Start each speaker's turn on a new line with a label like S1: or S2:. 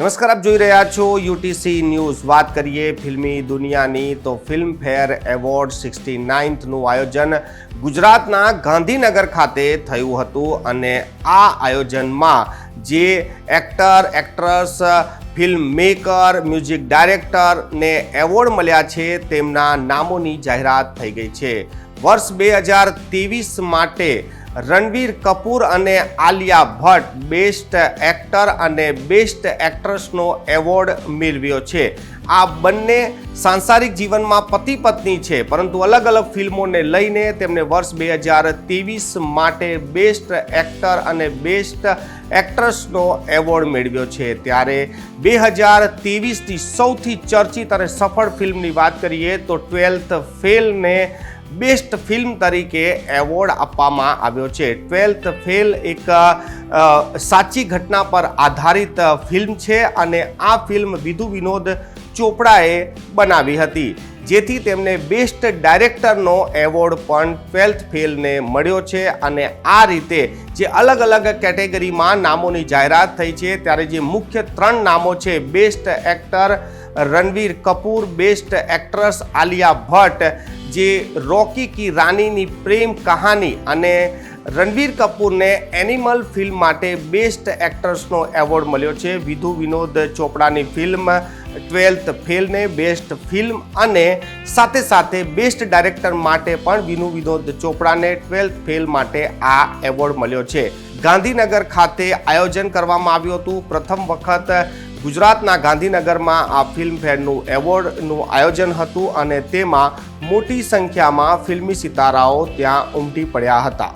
S1: નમસ્કાર, આપ જોઈ રહ્યા છો યુટીસી ન્યૂઝ વાત કરીએ ફિલ્મી દુનિયાની, તો ફિલ્મ ફેર એવોર્ડ સિક્સટી નાઇન્થનું આયોજન ગુજરાતના ગાંધીનગર ખાતે થયું હતું અને આ આયોજનમાં જે actor, actress film maker music ડાયરેક્ટરને award મળ્યા છે, તેમના નામોની જાહેરાત થઈ ગઈ છે. વર્ષ બે હજાર ત્રેવીસ માટે રણવીર કપૂર અને આલિયા ભટ્ટ બેસ્ટ એક્ટર અને બેસ્ટ એક્ટ્રેસનો એવોર્ડ મેળવ્યો છે. આ બંને સાંસારિક જીવનમાં પતિ પત્ની છે, પરંતુ અલગ અલગ ફિલ્મોને લઈને તેમને વર્ષ બે હજાર ત્રેવીસ માટે બેસ્ટ એક્ટર અને બેસ્ટ એક્ટ્રેસનો એવોર્ડ મેળવ્યો છે. ત્યારે બે હજાર ત્રેવીસની સૌથી ચર્ચિત અને સફળ ફિલ્મની વાત કરીએ તો ટ્વેલ્થ ફેલને બેસ્ટ ફિલ્મ તરીકે એવોર્ડ આપવામાં આવ્યો છે. ટ્વેલ્થ ફેલ એક સાચી ઘટના પર આધારિત ફિલ્મ છે અને આ ફિલ્મ વિધુ વિનોદ ચોપડાએ બનાવી હતી. જેથી તેમને બેસ્ટ ડાયરેક્ટરનો એવોર્ડ પણ ટ્વેલ્થ ફેલને મળ્યો છે અને આ રીતે જે અલગ અલગ કેટેગરીમાં નામોની જાહેરાત થઈ છે, ત્યારે જે મુખ્ય ત્રણ નામો છે, best actor Ranbir Kapoor, best actress Alia Bhatt જે રોકી કી રાનીની પ્રેમ કહાની અને રણવીર કપૂરને એનિમલ ફિલ્મ માટે બેસ્ટ એક્ટર્સનો એવોર્ડ મળ્યો છે. વિધુ વિનોદ ચોપડાની ફિલ્મ ટ્વેલ્થ ફેલને બેસ્ટ ફિલ્મ અને સાથે સાથે બેસ્ટ ડાયરેક્ટર માટે પણ વિનુ વિનોદ ચોપડાને ટ્વેલ્થ ફેલ માટે આ એવોર્ડ મળ્યો છે. ગાંધીનગર ખાતે આયોજન કરવામાં આવ્યું હતું. પ્રથમ વખત ગુજરાતના ગાંધીનગરમાં આ ફિલ્મફેરનું એવોર્ડનું આયોજન હતું અને તેમાં મોટી સંખ્યામાં ફિલ્મી સિતારાઓ ત્યાં ઉમટી પડ્યા હતા.